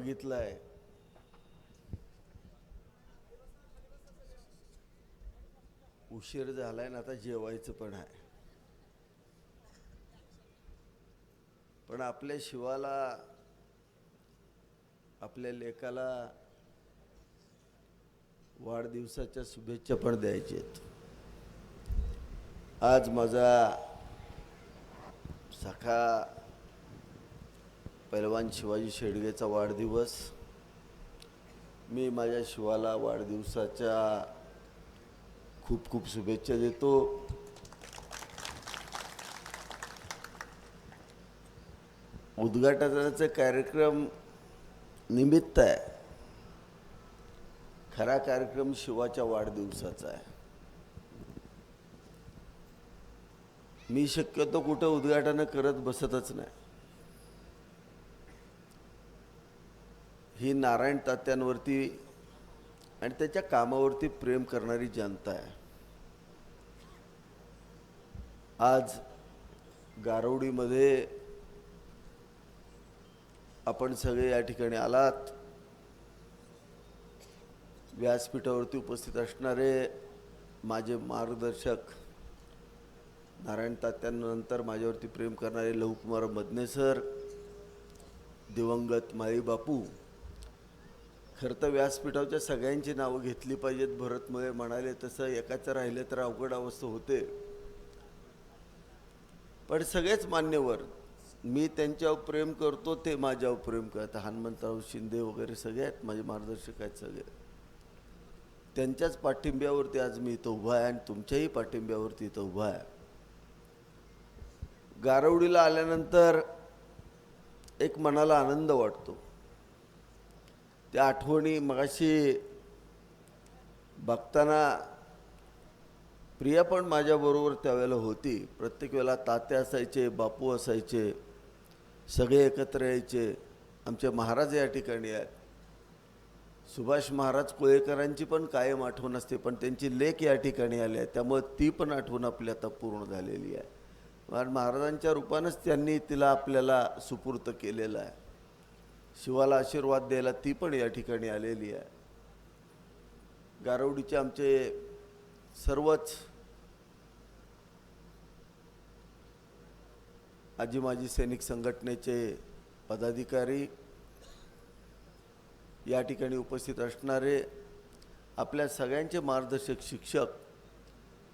बघितलंय. उशीर झालाय ना आता जेवायचं पण आहे. पण आपल्या शिवाला आपल्या लेकाला वाढदिवसाच्या शुभेच्छा पण द्यायच्या आहेत. आज माझा सखा पैलवान शिवाजी शेडगेचा वाढदिवस. मी माझ्या शिवाला वाढदिवसाच्या खूप खूप शुभेच्छा देतो. उद्घाटनाचा कार्यक्रम निमित्त आहे. खरा कार्यक्रम शिवाच्या वाढदिवसाचा आहे. मी शक्यतो कुठं उद्घाटनं करत बसतच नाही. ही नारायण तात्यांवरती आणि त्याच्या कामावरती प्रेम करणारी जनता आहे. आज गारवडीमध्ये आपण सगळे या ठिकाणी आलात. व्यासपीठावरती उपस्थित असणारे माझे मार्गदर्शक नारायण तात्यांनंतर माझ्यावरती प्रेम करणारे लहुकुमार मदने सर दिवंगत माळीबापू खरं तर व्यासपीठावरच्या सगळ्यांची नावं घेतली पाहिजेत भरतमुळे म्हणाले तसं एकाचं राहिलं तर अवघड अवस्था होते. पण सगळेच मान्यवर मी त्यांच्यावर प्रेम करतो ते माझ्यावर प्रेम करतात. हनुमंतराव शिंदे वगैरे सगळे आहेत माझे मार्गदर्शक आहेत सगळे. त्यांच्याच पाठिंब्यावरती आज मी इथं उभा आहे आणि तुमच्याही पाठिंब्यावरती इथं उभा आहे. गारवडीला आल्यानंतर एक मनाला आनंद वाटतो. त्या आठवणी मगाशी बघताना प्रिया पण माझ्याबरोबर त्यावेळेला होती. प्रत्येक वेळेला तात्या असायचे बापू असायचे सगळे एकत्र यायचे. आमचे महाराज या ठिकाणी आहेत. सुभाष महाराज कोळेकरांची पण कायम आठवण असते पण त्यांची लेख या ठिकाणी आली आहे. त्यामुळे ती पण आठवण आपली आता पूर्ण झालेली आहे. महाराजांच्या रूपानंच त्यांनी तिला आपल्याला सुपूर्त केलेलं आहे. शिवाला आशीर्वाद द्यायला ती पण या ठिकाणी आलेली आहे. गारवडीचे आमचे सर्वच आजी माजी सैनिक संघटनेचे पदाधिकारी या ठिकाणी उपस्थित असणारे आपल्या सगळ्यांचे मार्गदर्शक शिक्षक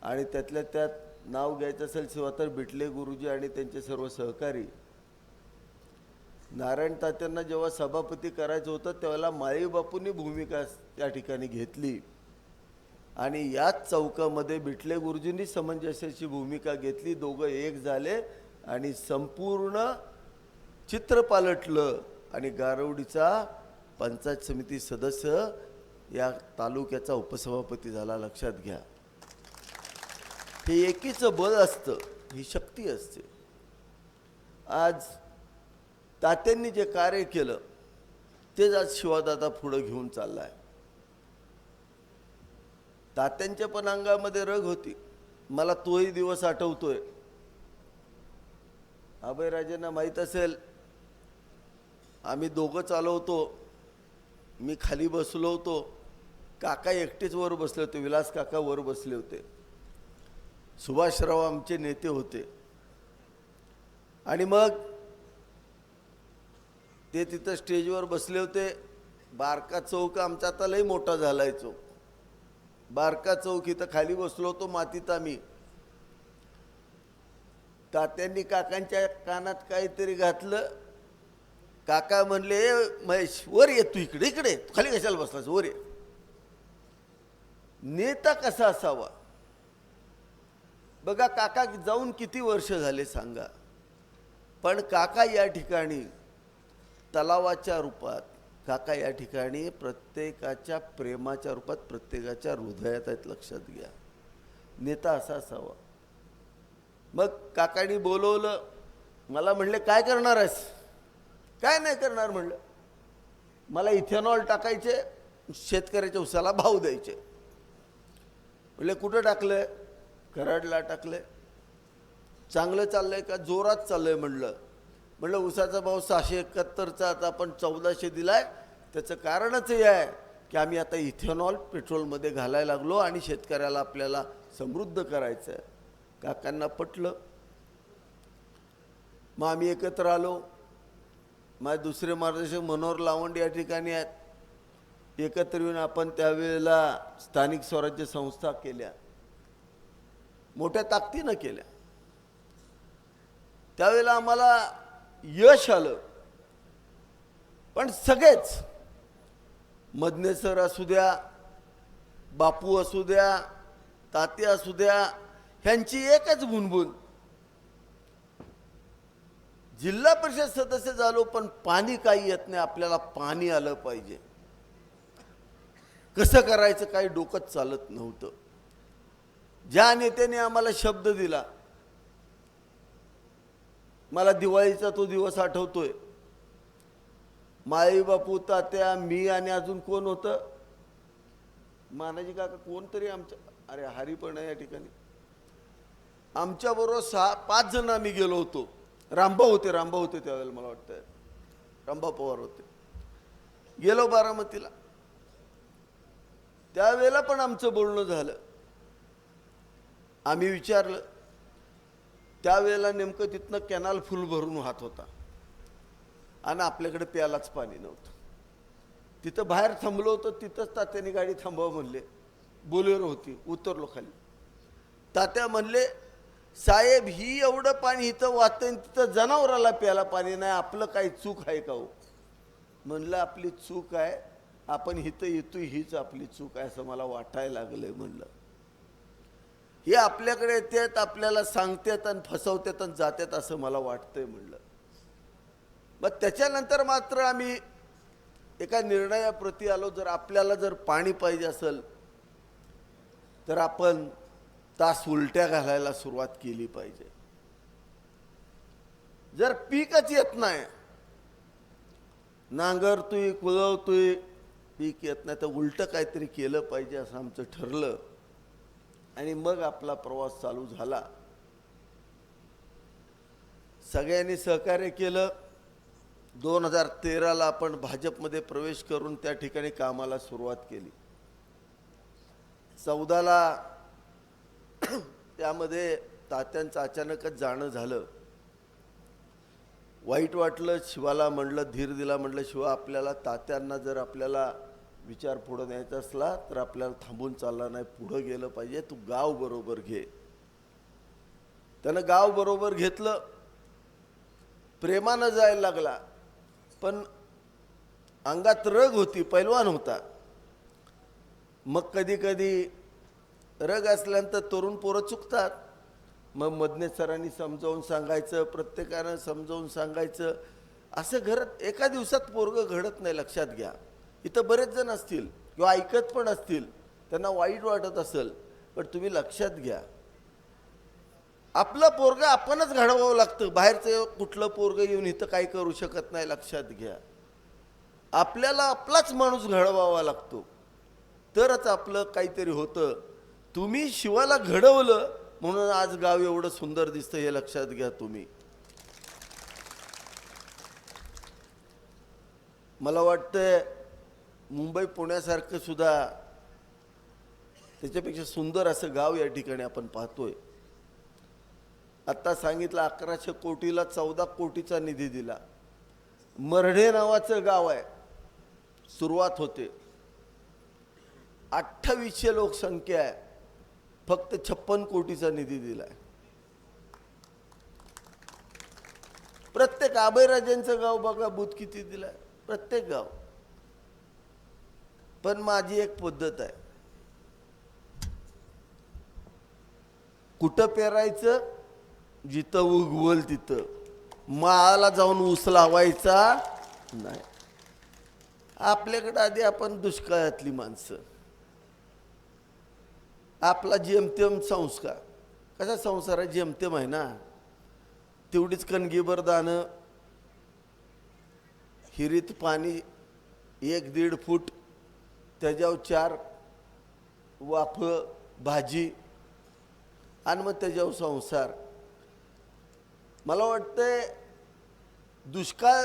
आणि त्यातल्या त्यात नाव घ्यायचं असेल शिवा तर बिटले गुरुजी आणि त्यांचे सर्व सहकारी नारायण तात्यांना जेव्हा सभापती करायचं होतं त्यावेळेला माळी बापूंनी भूमिका त्या ठिकाणी घेतली. आणि याच चौकामध्ये बिटले गुरुजींनी समंजस्याची भूमिका घेतली. दोघं एक झाले आणि संपूर्ण चित्र पालटलं आणि गारवडीचा पंचायत समिती सदस्य या तालुक्याचा उपसभापती झाला. लक्षात घ्या. हे एकीचं बळ असतं ही शक्ती असते. आज तात्यांनी जे कार्य केलं तेच आज शिवादादा पुढं घेऊन चाललाय. तात्यांच्या पण अंगामध्ये रग होती. मला तोही दिवस आठवतोय. अभयराजेंना माहीत असेल आम्ही दोघं चालवतो मी खाली बसलो होतो. काका एकटेच वर बसले होते विलास काका वर बसले होते. सुभाषराव आमचे नेते होते. आणि मग ते तिथं स्टेजवर बसले होते. बारका चौक आमचा आता लई मोठा झालाय चौक. बारका चौक इथं खाली बसलो होतो मातीत आम्ही. तात्यांनी काकांच्या कानात काहीतरी घातलं. काका म्हणले महेश वर ये तू इकडे इकडे. खाली कशाला बसलास? वर ये. नेता कसा असावा? बघा काका जाऊन किती वर्ष झाले सांगा. पण काका या ठिकाणी तलावाच्या रूपात काका या ठिकाणी प्रत्येकाच्या प्रेमाच्या रूपात प्रत्येकाच्या हृदयात आहेत लक्षात घ्या. नेता असा असावा. मग काकांनी बोलवलं मला म्हणले काय करणार आहेस? काय नाही करणार म्हणलं. मला इथेनॉल टाकायचे शेतकऱ्याच्या उसाला भाव द्यायचे. म्हणले कुठं टाकलंय? कराडला टाकलंय. चांगलं चाललंय का? जोरात चाललंय म्हणलं. म्हणलं उसाचा भाव सहाशे एकाहत्तरचा आता आपण चौदाशे दिलाय. त्याचं कारणच हे आहे की आम्ही आता इथेनॉल पेट्रोलमध्ये घालायला लागलो आणि शेतकऱ्याला आपल्याला समृद्ध करायचं आहे काकांना पटलं. मग आम्ही एकत्र आलो. माझे दुसरे मार्गदर्शक मनोहर लावंड या ठिकाणी आहेत. एकत्र येऊन आपण त्यावेळेला स्थानिक स्वराज्य संस्था केल्या. मोठ्या ताकदीनं केल्या. त्यावेळेला आम्हाला यश आलं. पण सगळेच मदने सर असू द्या बापू असू द्या तात्या असू द्या ह्यांची एकच भुनभुन जिल्हा परिषद सदस्य झालो पण पाणी काही येत नाही आपल्याला पाणी आलं पाहिजे. कसं करायचं काही डोकंच चालत नव्हतं. ज्या नेत्याने आम्हाला शब्द दिला मला दिवाळीचा तो दिवस आठवतोय. माई बापू तात्या मी आणि अजून कोण होतं? मानाजी काका कोणतरी आमच्या अरे हरी पण आहे या ठिकाणी. आमच्याबरोबर सहा पाच जण आम्ही गेलो होतो. रामबा होते रामबा होते त्यावेळेला मला वाटतं रामबा पवार होते. गेलो बारामतीला. त्यावेळेला पण आमचं बोलणं झालं. आम्ही विचारलं त्यावेळेला नेमकं तिथनं कॅनाल फुल भरून वाहत होता. आणि आपल्याकडे प्यालाच पाणी नव्हतं. तिथं बाहेर थांबलो होतो तिथंच तात्याने गाडी थांबवा म्हणले. बोलेरो होती उतरलो खाली. तात्या म्हणले साहेब ही एवढं पाणी इथं वाहतं आणि तिथं जनावराला प्यायला पाणी नाही आपलं काही चूक आहे का हो? म्हणलं आपली चूक आहे आपण इथं येतो हीच आपली चूक आहे असं मला वाटायला आहे म्हणलं. हे आपल्याकडे येतात आपल्याला सांगतात आणि फसवतात आणि जातात असं मला वाटतंय म्हणलं. मग त्याच्यानंतर मात्र आम्ही एका निर्णयाप्रती आलो. जर आपल्याला जर पाणी पाहिजे असेल तर आपण तास उलट्या घालायला सुरुवात केली पाहिजे. जर पीकच येत नाही नांगरतोय कुळवतोय पीक येत नाही तर उलटं काहीतरी केलं पाहिजे असं आमचं ठरलं. आणि मग आपला प्रवास चालू झाला. सगळ्यांनी सहकार्य केलं. दोन हजार तेराला आपण भाजपमध्ये प्रवेश करून त्या ठिकाणी कामाला सुरुवात केली. चौदाला त्यामध्ये तात्यांचं अचानकच जाणं झालं. वाईट वाटलं शिवाला म्हणलं धीर दिला म्हणलं शिवा आपल्याला तात्यांना जर आपल्याला विचार पुढं न्यायचा असला तर आपल्याला थांबून चालला नाही. पुढं गेलं पाहिजे. तू गाव बरोबर घे. त्यानं गाव बरोबर घेतलं. प्रेमानं जायला लागला. पण अंगात रग होती पैलवान होता. मग कधी कधी रग असल्यानंतर तरुण पोरं चुकतात. मग मदने सरांनी समजावून सांगायचं प्रत्येकानं समजावून सांगायचं. असं घरात एका दिवसात पोरगं घडत नाही लक्षात घ्या. इथं बरेच जण असतील किंवा ऐकत पण असतील त्यांना वाईट वाटत असेल पण तुम्ही लक्षात घ्या. आपलं पोरग आपणच घडवावं लागतं. बाहेरचं कुठलं पोरग येऊन इथं काही करू शकत नाही लक्षात घ्या. आपल्याला आपलाच माणूस घडवावा लागतो. तरच आपलं काहीतरी होतं. तुम्ही शिवाला घडवलं म्हणून आज गाव एवढं सुंदर दिसतं हे लक्षात घ्या तुम्ही. मला वाटतं मुंबई पुण्यासारखं सुद्धा त्याच्यापेक्षा सुंदर असं गाव या ठिकाणी आपण पाहतोय. आत्ता सांगितलं अकराशे कोटीला चौदा कोटीचा निधी दिला. मरढे नावाचं गाव आहे. सुरुवात होते. अठ्ठावीसशे लोकसंख्या आहे. फक्त छप्पन कोटीचा निधी दिलाय. प्रत्येक आबैराजांचं गाव बघा बुध किती दिलाय? प्रत्येक गाव. पण माझी एक पद्धत आहे. कुठं पेरायचं? जिथं उगवल तिथं. माळाला जाऊन ऊस लावायचा नाही. आपल्याकडं आधी आपण दुष्काळातली माणसं. आपला जेमतेम संस्कार. कसा संसार आहे? जेमतेम आहे ना. तेवढीच कणगीभर दाणं हिरीत पाणी एक दीड फूट त्याच्यावर चार वाफ भाजी आणि मग त्याच्यावर संसार. मला वाटतंय दुष्काळ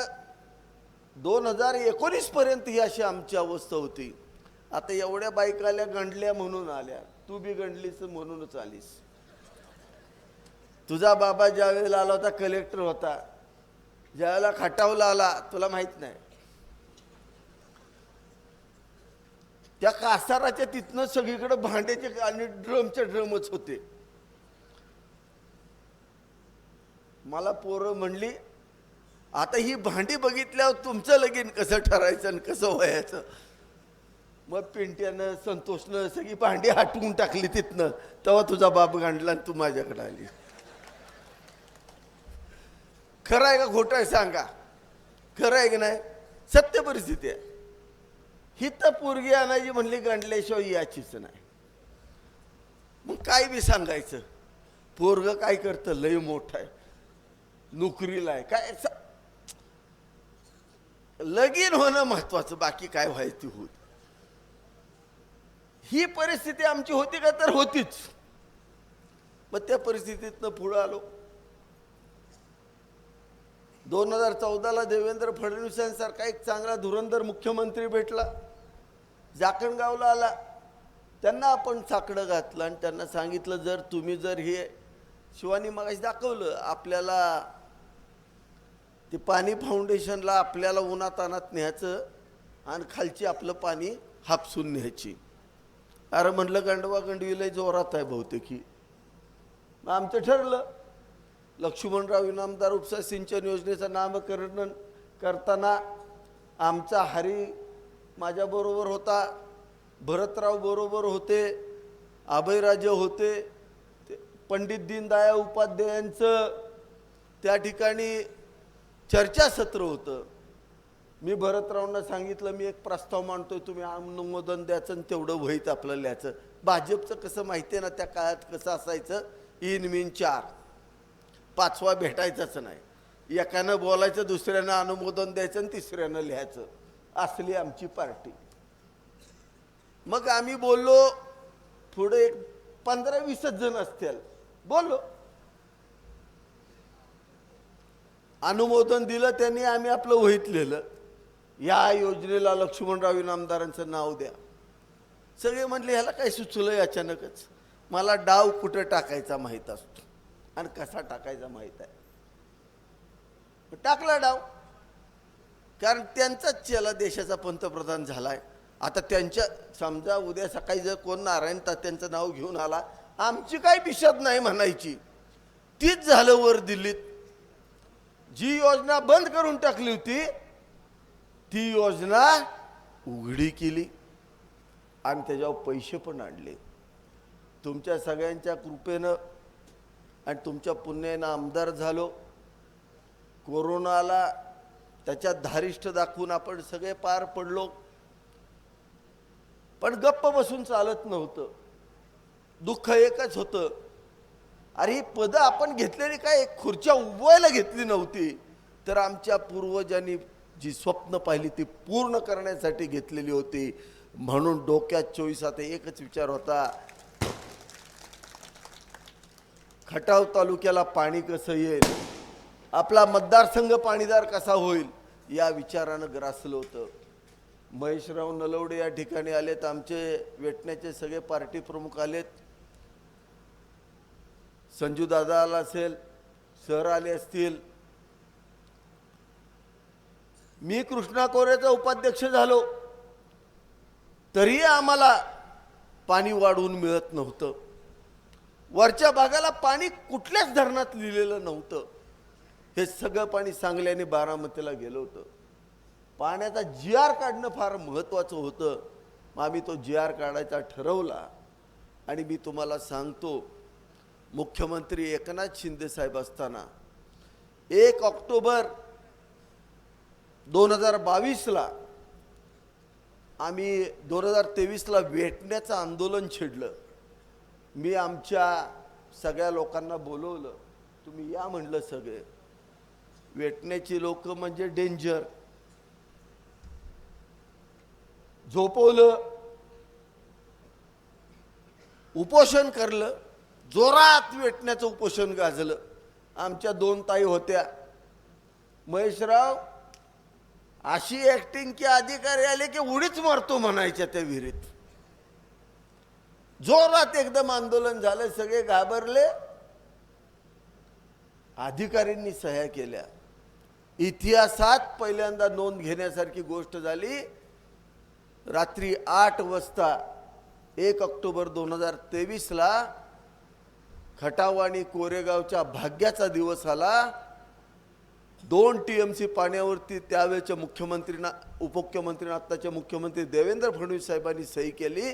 दोन हजार एकोणीसपर्यंत ही अशी आमची अवस्था होती. आता एवढ्या बायकाल्या गंडल्या म्हणून आल्या. तू बी गंडलीस म्हणूनच आलीस. तुझा बाबा ज्या वेळेला आला होता कलेक्टर होता. ज्यावेळेला खटावला आला तुला माहीत नाही. त्या कासाराच्या तिथनं सगळीकडे भांड्याचे आणि ड्रमचे ड्रमच होते. मला पोरं म्हणली आता ही भांडी बघितल्यावर तुमचं लगीन कसं ठरायचं आणि कसं व्हायचं? मग पिंट्यानं संतोषनं सगळी भांडी हटवून टाकली तिथनं. तेव्हा तुझा बाप गांडला आणि तू माझ्याकडे आली. खरं आहे का खोटं आहे सांगा. खरं आहे की नाही? सत्य परिस्थिती आहे. ही तर पोरगी आणायची म्हणली गंडल्याशिवाय याचीच नाही. मग काय बी सांगायचं? पोरग काय करतं? लय मोठं आहे. नोकरीला आहे. काय लगीन होणं महत्वाचं. बाकी काय व्हायची होत. ही परिस्थिती आमची होती का तर होतीच. मग त्या परिस्थितीतनं पुढं आलो. दोन हजार चौदाला देवेंद्र फडणवीसांसारखा एक चांगला धुरंधर मुख्यमंत्री भेटला. जाकणगावला आला. त्यांना आपण साकडं घातलं आणि त्यांना सांगितलं जर तुम्ही जर हे शिवानी मगाशी दाखवलं आपल्याला ते पाणी फाउंडेशनला आपल्याला उन्हातानात न्यायचं आणि खालची आपलं पाणी हापसून न्यायची. अरे म्हणलं गंडवा गंडवीला जोरात आहे बहुतेकी. मग आमचं ठरलं. लक्ष्मणराव इनामदार उपसा सिंचन योजनेचं नामकरण करताना आमचा हरी माझ्याबरोबर होता भरतराव बरोबर होते अभयराजे होते पंडित दीनदया उपाध्यायांचं त्या ठिकाणी चर्चासत्र होतं. मी भरतरावांना सांगितलं मी एक प्रस्ताव मांडतोय तुम्ही अनुमोदन द्यायचं आणि तेवढं वहीत आपलं लिहायचं. भाजपचं कसं माहिती आहे ना त्या काळात कसं असायचं? इन मिन चार. पाचवा भेटायचाच नाही. एकानं बोलायचं दुसऱ्यानं अनुमोदन द्यायचं आणि तिसऱ्यानं लिहायचं. असली आमची पार्टी. मग आम्ही बोललो पुढे एक पंधरा वीसच जण असतील. बोललो. अनुमोदन दिलं त्यांनी आम्ही आपलं वहीत लिहिलं. या योजनेला लक्ष्मणराव इनामदारांचं नाव द्या. सगळे म्हटले ह्याला काय सुचलंय अचानकच मला डाव कुठं टाकायचा माहीत असतो. आणि कसा टाकायचा माहीत आहे. टाकला डाव. कारण त्यांचाच चेला देशाचा पंतप्रधान झालाय. आता त्यांच्या समजा उद्या सकाळी जर कोण नारायण तात्यांचं नाव घेऊन आला आमची काही बिशत नाही म्हणायची. तीच झालं वर दिल्लीत. जी योजना बंद करून टाकली होती ती योजना उघडी केली. आणि त्याच्यावर पैसे पण आणले. तुमच्या सगळ्यांच्या कृपेनं आणि तुमच्या पुण्यानं आमदार झालो. कोरोनाला त्याच्यात धारिष्ठ दाखवून आपण सगळे पार पडलो. पण गप्प बसून चालत नव्हतं. दुःख एकच होतं. अरे ही पदं आपण घेतलेली काय? खुर्च्या उभवायला घेतली नव्हती. तर आमच्या पूर्वजांनी जी स्वप्न पाहिली ती पूर्ण करण्यासाठी घेतलेली होती. म्हणून डोक्यात चोवीस आता एकच विचार होता. खटाव तालुक्याला पाणी कसं येईल? आपला मतदारसंघ पाणीदार कसा होईल? या विचारानं ग्रासलं होतं. महेशराव नलवडे या ठिकाणी आलेत. आमचे वेटण्याचे सगळे पार्टी प्रमुख आलेत. संजू दादा आला असेल सर आले असतील. मी कृष्णा कोरेचा उपाध्यक्ष झालो. तरी आम्हाला पाणी वाढवून मिळत नव्हतं. वरच्या भागाला पाणी कुठल्याच धरणात लिहिलेलं नव्हतं. हे सगळं पाणी सांगल्याने बारामतीला गेलं होतं. पाण्याचा जी आर काढणं फार महत्त्वाचं होतं. मग आम्ही तो जी आर काढायचा ठरवला आणि मी तुम्हाला सांगतो मुख्यमंत्री एकनाथ शिंदेसाहेब असताना एक ऑक्टोबर दोन हजार बावीसला आम्ही दोन हजार तेवीसला वेटण्याचं आंदोलन छेडलं. मी आमच्या सगळ्या लोकांना बोलवलं. तुम्ही या म्हणलं सगळे. वेटण्याची लोक म्हणजे डेंजर. झोपवलं. उपोषण करलं. जोरात वेटण्याचं उपोषण गाजलं. आमच्या दोन ताई होत्या. महेशराव अशी ॲक्टिंग की अधिकारी आले की उडीच मारतो म्हणायच्या त्या विहिरीत. जोरात एकदम आंदोलन झालं सगळे घाबरले. अधिकाऱ्यांनी सह्या केल्या. इतिहासात पहिल्यांदा नोंद घेण्यासारखी गोष्ट झाली. रात्री आठ वाजता एक ऑक्टोबर दोन हजार तेवीसला खटाव आणि कोरेगावच्या भाग्याचा दिवस आला. दोन टी एम सी पाण्यावरती त्यावेळेच्या मुख्यमंत्रीना उपमुख्यमंत्री आत्ताचे मुख्यमंत्री देवेंद्र फडणवीस साहेबांनी सही केली.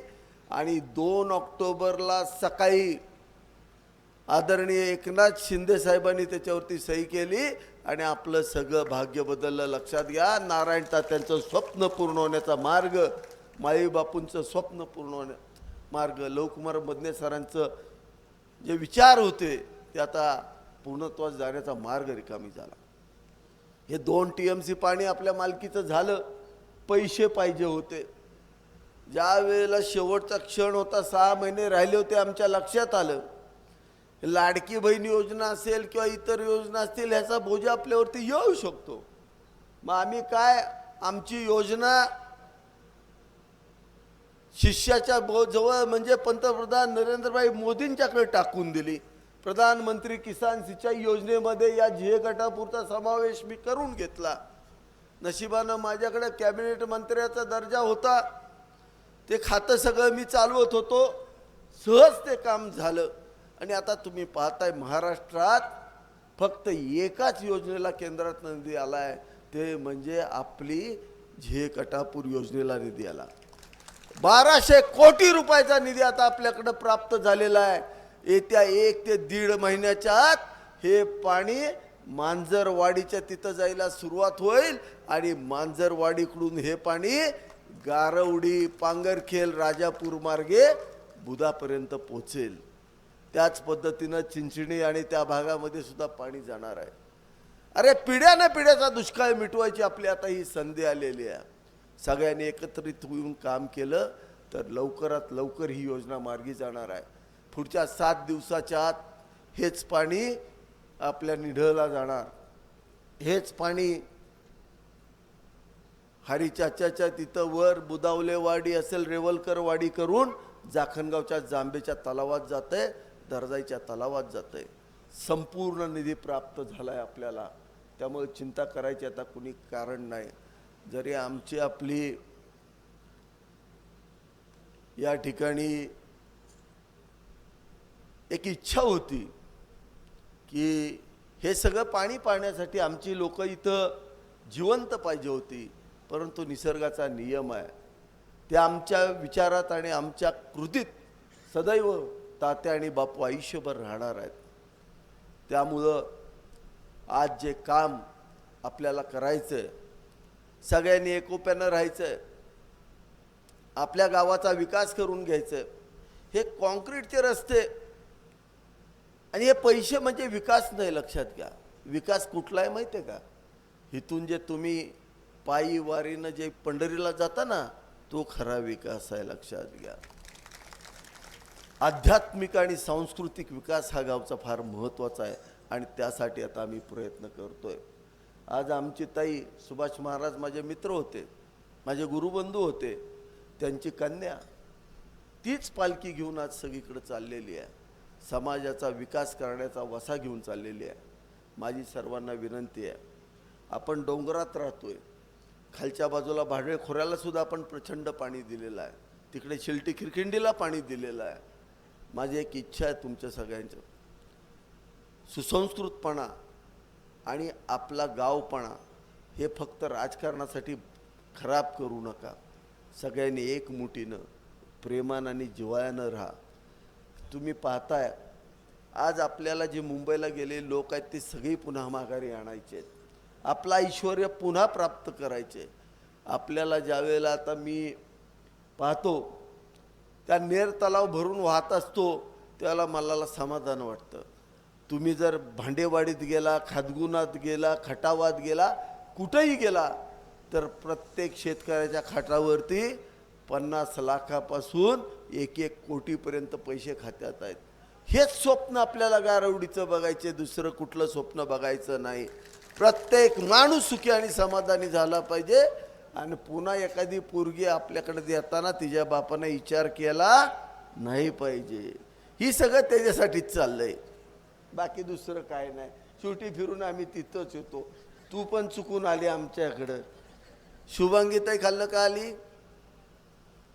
आणि दोन ऑक्टोबरला सकाळी आदरणीय एकनाथ शिंदे साहेबांनी त्याच्यावरती सही केली आणि आपलं सगळं भाग्य बदललं. लक्षात घ्या नारायण तात्यांचं स्वप्न पूर्ण होण्याचा मार्ग माईबापूंचं स्वप्न पूर्ण होण्या मार्ग. लवकुमार मदने सरांचं जे विचार होते ते आता पूर्णत्वास जाण्याचा मार्ग रिकामी झाला. हे दोन टी एम सी पाणी आपल्या मालकीचं झालं. पैसे पाहिजे होते. ज्या वेळेला शेवटचा क्षण होता सहा महिने राहिले होते आमच्या लक्षात आलं. लाडकी बहीण योजना असेल किंवा इतर योजना असतील ह्याचा बोजा आपल्यावरती येऊ शकतो. मग आम्ही काय आमची योजना शिष्याच्या बो जवळ म्हणजे पंतप्रधान नरेंद्रभाई मोदींच्याकडे टाकून दिली. प्रधानमंत्री किसान सिंचाई योजनेमध्ये या झिये गटापुरता समावेश मी करून घेतला. नशिबानं माझ्याकडे कॅबिनेट मंत्र्याचा दर्जा होता. ते खातं सगळं मी चालवत होतो. सहज ते काम झालं. आणि आता तुम्ही पाहताय महाराष्ट्रात फक्त एकाच योजनेला केंद्रात निधी आला आहे ते म्हणजे आपली झे कटापूर योजनेला निधी आला. बाराशे कोटी रुपयाचा निधी आता आपल्याकडं प्राप्त झालेला आहे. येत्या एक ते दीड महिन्याच्या आत हे पाणी मांजरवाडीच्या तिथं जायला सुरुवात होईल आणि मांजरवाडीकडून हे पाणी गारवडी पांगरखेल राजापूर मार्गे बुधापर्यंत पोचेल. त्याच पद्धतीनं चिंचणी आणि त्या भागामध्ये सुद्धा पाणी जाणार आहे. अरे पिढ्यानं पिढ्याचा दुष्काळ मिटवायची आपली आता ही संधी आलेली आहे. सगळ्यांनी एकत्रित होऊन काम केलं तर लवकरात लवकर ही योजना मार्गी जाणार आहे. पुढच्या सात दिवसाच्या आत हेच पाणी आपल्या निढळला जाणार. हेच पाणी हरिचाच्याच्या तिथं वर बुदावलेवाडी असेल रेवलकरवाडी करून जाखणगावच्या जांभेच्या तलावात जाते दर्जाईच्या तलावात जाते संपूर्ण निधी प्राप्त झाला आहे आपल्याला. त्यामुळे चिंता करायची आता कुणी कारण नाही. जरी आमची आपली या ठिकाणी एक इच्छा होती की हे सगळं पाणी पाहण्यासाठी आमची लोक इथं जिवंत पाहिजे होती. परंतु निसर्गाचा नियम आहे. ते आमच्या विचारात आणि आमच्या कृतीत सदैव तात्या आणि बापू आयुष्यभर राहणार आहेत. त्यामुळं आज जे काम आपल्याला करायचं आहे सगळ्यांनी एकोप्यानं राहायचं आहे आपल्या गावाचा विकास करून घ्यायचं आहे हे कॉन्क्रीटचे रस्ते आणि हे पैसे म्हणजे विकास नाही लक्षात घ्या. विकास कुठला आहे माहिती आहे का? इथून जे तुम्ही पायी वारीनं जे पंढरीला जाता ना तो खरा विकास आहे लक्षात घ्या. आध्यात्मिक आणि सांस्कृतिक विकास हा गावचा फार महत्त्वाचा आहे आणि त्यासाठी आता आम्ही प्रयत्न करतोय. आज आमची ताई सुभाष महाराज माझे मित्र होते माझे गुरुबंधू होते त्यांची कन्या तीच पालखी घेऊन आज सगळीकडे चाललेली आहे. समाजाचा विकास करण्याचा वसा घेऊन चाललेली आहे. माझी सर्वांना विनंती आहे. आपण डोंगरात राहतोय. खालच्या बाजूला भाडवे खोऱ्याला सुद्धा आपण प्रचंड पाणी दिलेलं आहे. तिकडे शिलटी खिरखिंडीला पाणी दिलेलं आहे. माझी एक इच्छा आहे तुमच्या सगळ्यांचं. सुसंस्कृतपणा आणि आपला गावपणा हे फक्त राजकारणासाठी खराब करू नका. सगळ्यांनी एकमुठीनं प्रेमानं आणि जिवाळ्यानं राहा. तुम्ही पाहताय आज आपल्याला जे मुंबईला गेले लोक आहेत ते सगळी पुन्हा माघारी आणायचे आहेत. आपला ऐश्वर पुन्हा प्राप्त करायचे. आपल्याला ज्या वेळेला आता मी पाहतो त्या नेर तलाव भरून वाहत असतो त्याला मला समाधान वाटतं. तुम्ही जर भांडेवाडीत गेला खातगुणात गेला खटावात गेला कुठंही गेला तर प्रत्येक शेतकऱ्याच्या खाटावरती पन्नास लाखापासून एक एक कोटीपर्यंत पैसे खात्यात आहेत. हेच स्वप्न आपल्याला गारवडीचं बघायचे दुसरं कुठलं स्वप्न बघायचं नाही. प्रत्येक माणूस सुखी आणि समाधानी झाला पाहिजे. आणि पुन्हा एखादी पोरगी आपल्याकडे देताना तिच्या बापाने विचार केला नाही पाहिजे. ही सगळं त्याच्यासाठीच चाललंय. बाकी दुसरं काय नाही. सुटी फिरून आम्ही तिथंच येतो तू पण चुकून आली आमच्याकडं. शुभांगीताही खाल्लं का आली?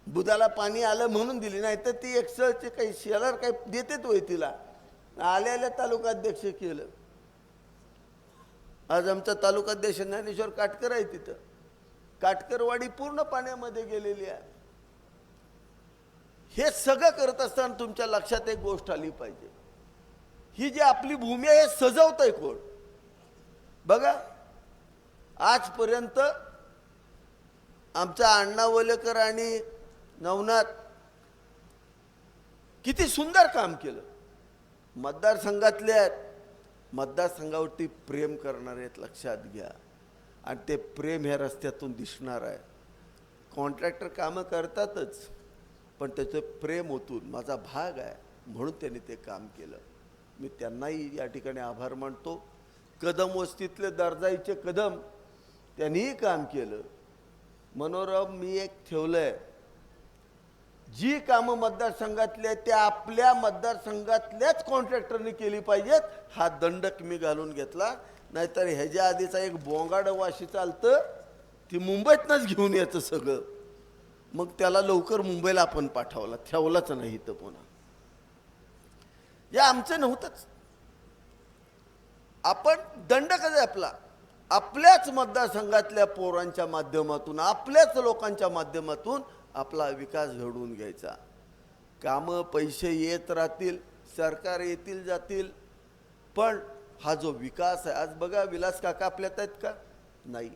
बुधाला पाणी आलं म्हणून दिली नाही तर ती एक्सचे काही शेलर काही देतेत होय तिला. आल्या आल्या तालुकाध्यक्ष केलं. आज आमचा तालुकाध्यक्ष ज्ञानेश्वर काटकर आहे तिथं. काटकरवाडी पूर्ण पाण्यामध्ये गेलेली आहे. हे सगळं करत असताना तुमच्या लक्षात एक गोष्ट आली पाहिजे. ही जी आपली भूमी आहे हे सजवतंय कोण? बघा आजपर्यंत आमचा अण्णा वलेकर आणि नवनाथ किती सुंदर काम केलं. मतदारसंघातले आहेत. मतदारसंघावरती प्रेम करणारे आहेत लक्षात घ्या. आणि ते प्रेम ह्या रस्त्यातून दिसणार आहे. कॉन्ट्रॅक्टर कामं करतातच पण त्याचं प्रेम ओतून माझा भाग आहे म्हणून त्यांनी ते काम केलं. मी त्यांनाही या ठिकाणी आभार मानतो. कदम वस्तीतले दर्जाईचे कदम त्यांनीही काम केलं. मनोरम मी एक ठेवलं आहे जी कामं मतदारसंघातले त्या आपल्या मतदारसंघातल्याच कॉन्ट्रॅक्टरनी केली पाहिजेत हा दंडक मी घालून घेतला. नाहीतर ह्याच्या आधीचा एक बोंगाड वाशी चालतं ती मुंबईतनंच घेऊन यायचं सगळं. मग त्याला लवकर मुंबईला आपण पाठवला ठेवलाच नाही तर पुन्हा. या आमचं नव्हतंच. आपण दंड कसा आहे आपला? आपल्याच मतदारसंघातल्या पोरांच्या माध्यमातून आपल्याच लोकांच्या माध्यमातून आपला विकास घडवून घ्यायचा. कामं पैसे येत राहतील सरकार येतील जातील पण हा जो विकास आहे आज बघा विलास काका आपल्यात आहेत का? नाही.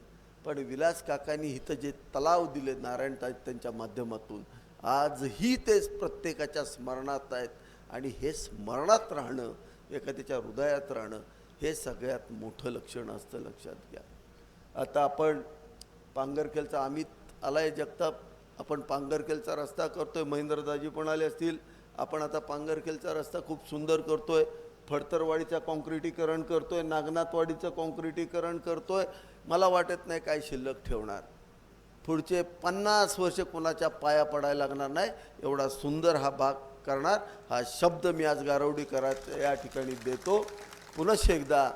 पण विलास काकांनी इथं जे तलाव दिले नारायण ताईत त्यांच्या माध्यमातून आजही तेच प्रत्येकाच्या स्मरणात आहेत. आणि हे स्मरणात राहणं एखाद्याच्या हृदयात राहणं हे सगळ्यात मोठं लक्षण असतं लक्षात घ्या. आता आपण पांगरखेलचा अमित आलाय जगताप. आपण पांगरखेलचा रस्ता करतोय महेंद्रदाजी पण आले असतील. आपण आता पांगरखेलचा रस्ता खूप सुंदर करतोय. फडतरवाडीचं कॉन्क्रिटीकरण करतोय नागनाथवाडीचं कॉन्क्रिटीकरण करतोय. मला वाटत नाही काय शिल्लक ठेवणार. पुढचे पन्नास वर्ष कोणाच्या पाया पडायला लागणार नाही. एवढा सुंदर हा भाग करणार. हा शब्द मी आज गारवडी करायचा या ठिकाणी देतो. पुनश एकदा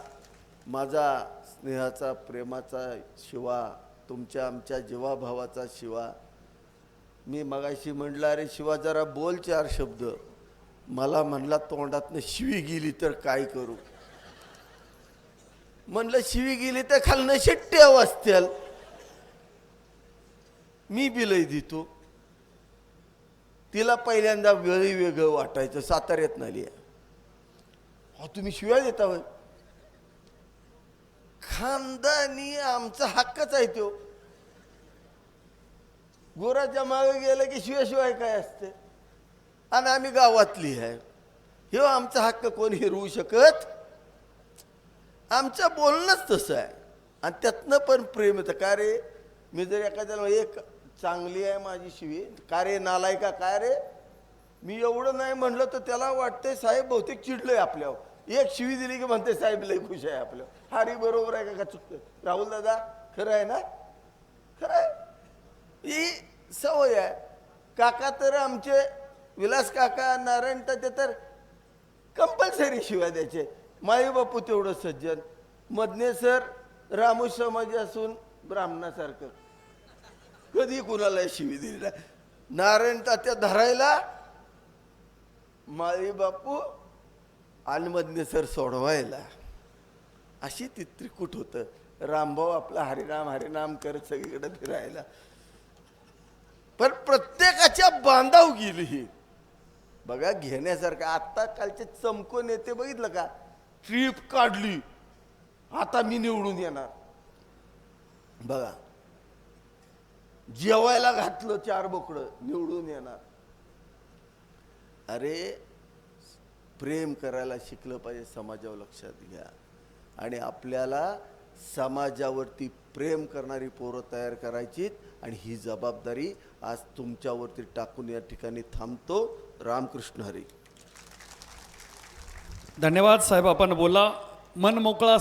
माझा स्नेहाचा प्रेमाचा शिवा तुमच्या आमच्या जीवाभावाचा शिवा मी मगाशी म्हटलं अरे शिवा जरा बोल चार शब्द. मला म्हणला तोंडातनं शिवी गेली तर काय करू? म्हणलं शिवी गेली तर खालनं शिट्ट्या वाजत्याल मी बिलही देतो. तिला पहिल्यांदा वेळी वेगळं वाटायचं साताऱ्यात नाही हा तुम्ही शिव्या देता खानदानी आमचा हक्कच आहे तो. गोराच्या मागे गेलं की शिवाशिवाय काय असते? आणि आम्ही गावातली आहे. हे आमचा हक्क कोण हिरवू शकत? आमचं बोलणंच तसं आहे. आणि त्यातनं पण प्रेम येतं. का रे? मी जर एखाद्याला एक चांगली आहे माझी शिवी का रे नालाय का काय रे? मी एवढं नाही म्हणलं तर त्याला वाटतंय साहेब बहुतेक चिडलंय आपल्यावर. एक शिवी दिली की म्हणते साहेब लय खुश आहे आपल्यावर हारी बरोबर आहे का? का चुकतं राहुल दादा खरं आहे ना? खरं आहे. ही सवय आहे. काका तर आमचे विलास काका नारायण तर ते तर कंपल्सरी शिवाय द्यायचे. माई बापू तेवढं सज्जन. मधने सर रामू समाज असून ब्राह्मणासारखं. कधी कुणाला शिवी दिली नारायण तात्या धरायला माळी बापू आणि मधने सर सोडवायला. अशी ती त्रिकूट होतं. रामभाऊ आपला हरिनाम हरिनाम करत सगळीकडे फिरायला. पण प्रत्येकाच्या बांधाव गेली ही. बघा घेण्यासारखं आत्ता कालचे चमकून येते बघितलं का? ट्रीप काढली. आता मी निवडून येणार. बघा जेवायला घातलं चार बोकडं निवडून येणार. अरे प्रेम करायला शिकलं पाहिजे समाजावर लक्षात घ्या. आणि आपल्याला समाजावरती प्रेम करणारी पोरं तयार करायचीत आणि ही जबाबदारी आज तुमच्यावरती टाकून या ठिकाणी थांबतो. रामकृष्ण हरी. धन्यवाद साहेब आपण बोला. मन मोकळा